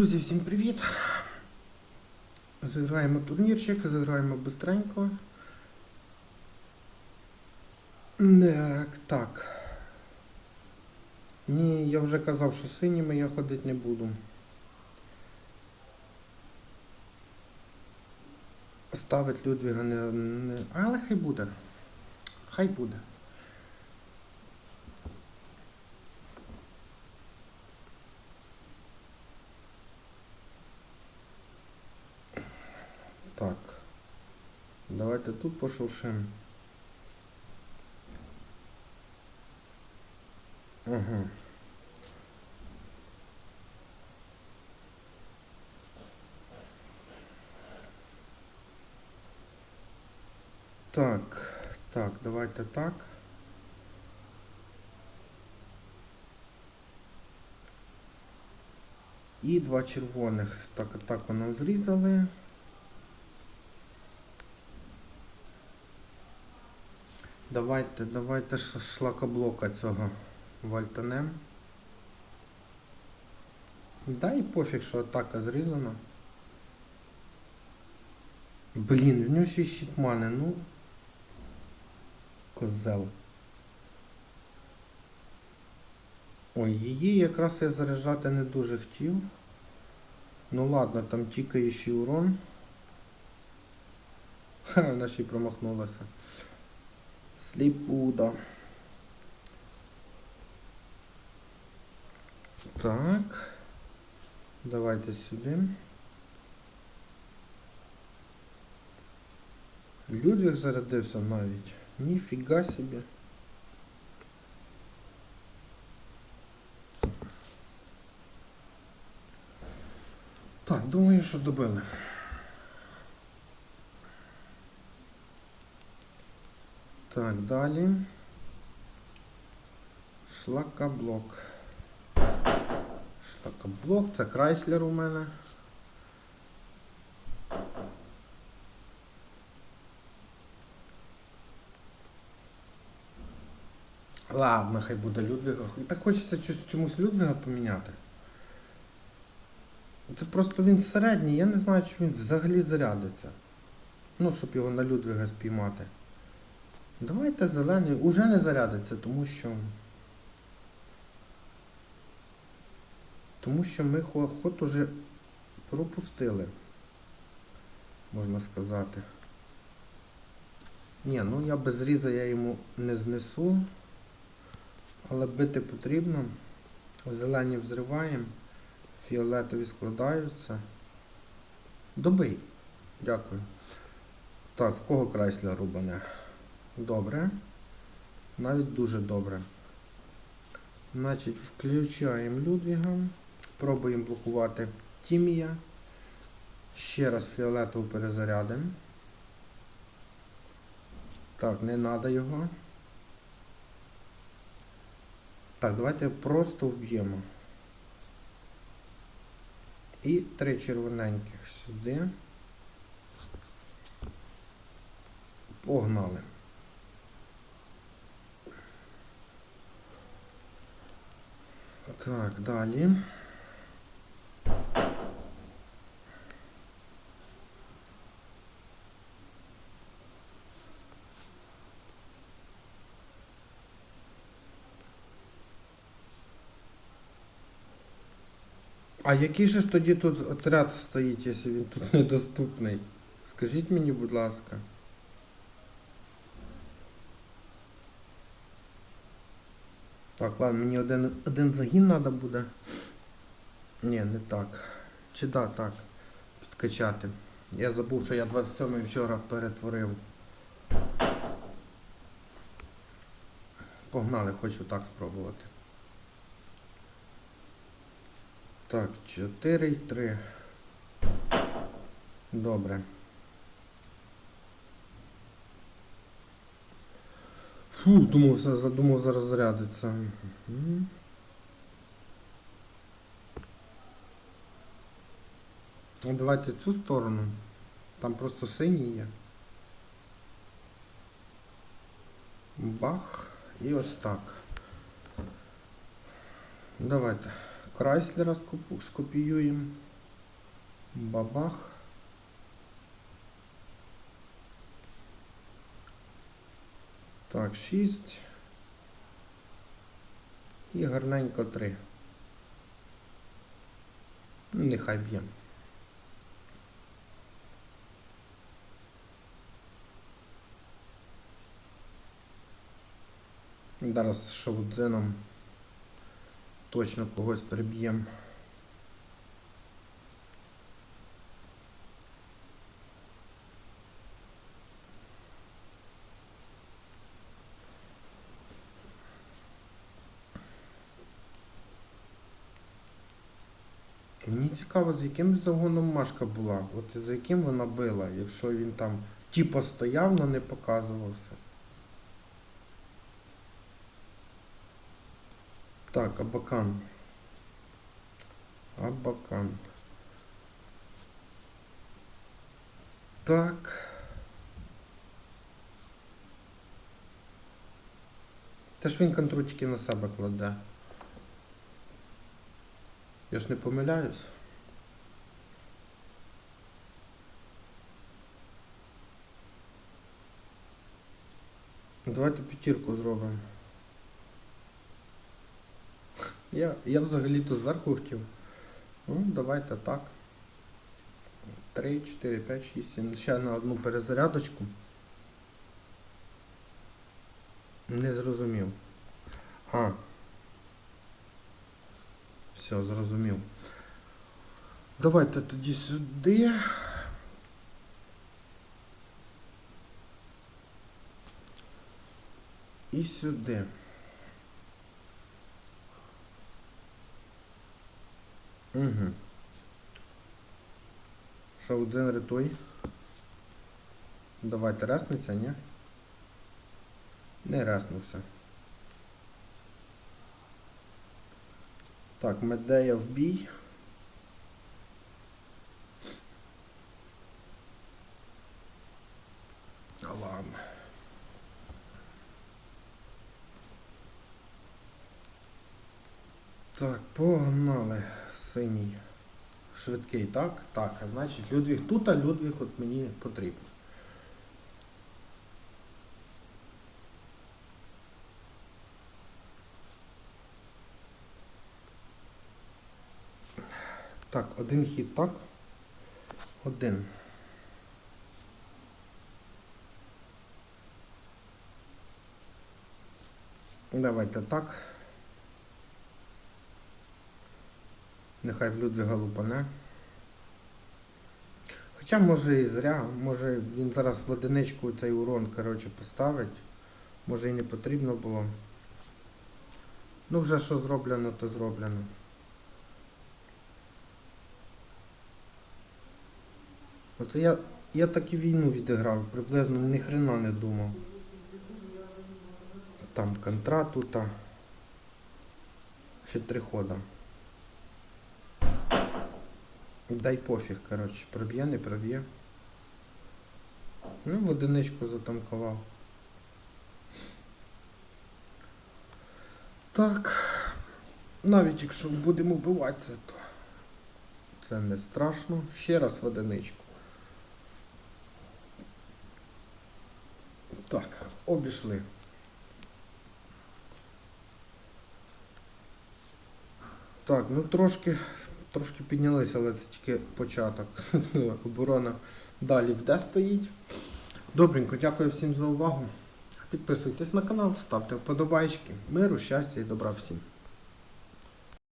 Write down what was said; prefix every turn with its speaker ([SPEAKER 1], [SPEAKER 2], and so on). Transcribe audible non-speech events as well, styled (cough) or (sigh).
[SPEAKER 1] Друзі, всім привіт! Зіграємо турнірчик, зіграємо бистренько. Так, так. Ні, я вже казав, що синіми я ходити не буду. Ставить Людвіга не, не. Але хай буде. Хай буде. Так. Давайте тут пошуршим. Ага. Так, так, давайте так. І два червоних. Так, так воно зрізали. Давайте, давайте шлакоблока цього вальтанем. Да і пофіг, що атака зрізана. Блін, в нього ще щитмани, ну. Козел. Ой, її якраз я заряджати не дуже хотів. Ну ладно, там тікає ще урон. Ха, (laughs) вона ще й промахнулася. Сліпуда. Так. Давайте сюди. Людвіг зарядився навіть. Ніфіга собі. Так, думаю, що добили. Так, далі. Шлакоблок. Шлакоблок, це Крайслер у мене. Ладно, хай буде Людвіга. Так хочеться чомусь- Людвіга поміняти. Це просто він середній, я не знаю, чи він взагалі зарядиться. Ну, щоб його на Людвіга спіймати. Давайте зелений. Уже не зарядиться, тому що. Тому що ми ход уже пропустили. Можна сказати. Ні, ну я без зріза я йому не знесу. Але бити потрібно. Зелені взриваємо. Фіолетові складаються. Добий. Дякую. Так, в кого крайсля рубане? Добре. Навіть дуже добре. Значить, включаємо Людвіга. Пробуємо блокувати Тімія. Ще раз фіолетову перезарядимо. Так, не треба його. Так, давайте просто вб'ємо. І три червоненьких сюди. Погнали. Так, далі. А який же ж тоді тут отряд стоїть, якщо він тут (laughs) недоступний? Скажіть мені, будь ласка. Так, ладно, мені один, один загін треба буде. Ні, не так. Чи да, так. Підкачати. Я забув, що я 27 вчора перетворив. Погнали, хочу так спробувати. Так, 4 і 3. Добре. Фу, думав, задумав зараз зарядиться. Ну, давайте цю сторону. Там просто синій є. Бах. І ось так. Давайте. Крайслера скопіюємо. Бабах. Так, 6. І гарненько 3. Ну, Нехай б'є. Зараз шаудзином точно когось приб'ємо. Мені цікаво, з яким загоном Машка була. От за яким вона била, якщо він там типа стояв, але не показувався. Так, Абакан. Абакан. Так. Теж він контрутики на себе кладе. Я ж не помиляюсь. Давайте п'ятірку зробимо. Я, я взагалі-то зверху хотів. Ну, давайте так. 3, 4, 5, 6, 7. Ще на одну перезарядочку. Не зрозумів. А. Все, зрозумів. Давайте тоді сюди. І сюди. Угу. Шаудзен ритой. Давайте ресниться, ні? Не реснувся. Так, Медея в бій. А ладно. Так, погнали. Синій. Швидкий, так? Так, а значить Людвіг тут, а Людвіг от мені потрібен. Так, один хід, так? Один. Давайте так. Нехай в Людвіга лупане. Хоча може і зря, може він зараз в одиничку цей урон коротше, поставить. Може і не потрібно було. Ну вже що зроблено, то зроблено. Оце я, я так і війну відіграв, приблизно ні хрена не думав. Там контра тут. Ще три хода. Дай пофіг, коротше, проб'є, не проб'є. Ну, в одиничку затанкував. Так. Навіть якщо будемо вбиватися, то це не страшно. Ще раз в одиничку. Так, обійшли. Так, ну трошки, трошки піднялися, але це тільки початок. (laughs) Оборона далі в де стоїть. Добренько, дякую всім за увагу. Підписуйтесь на канал, ставте вподобайки. Миру, щастя і добра всім.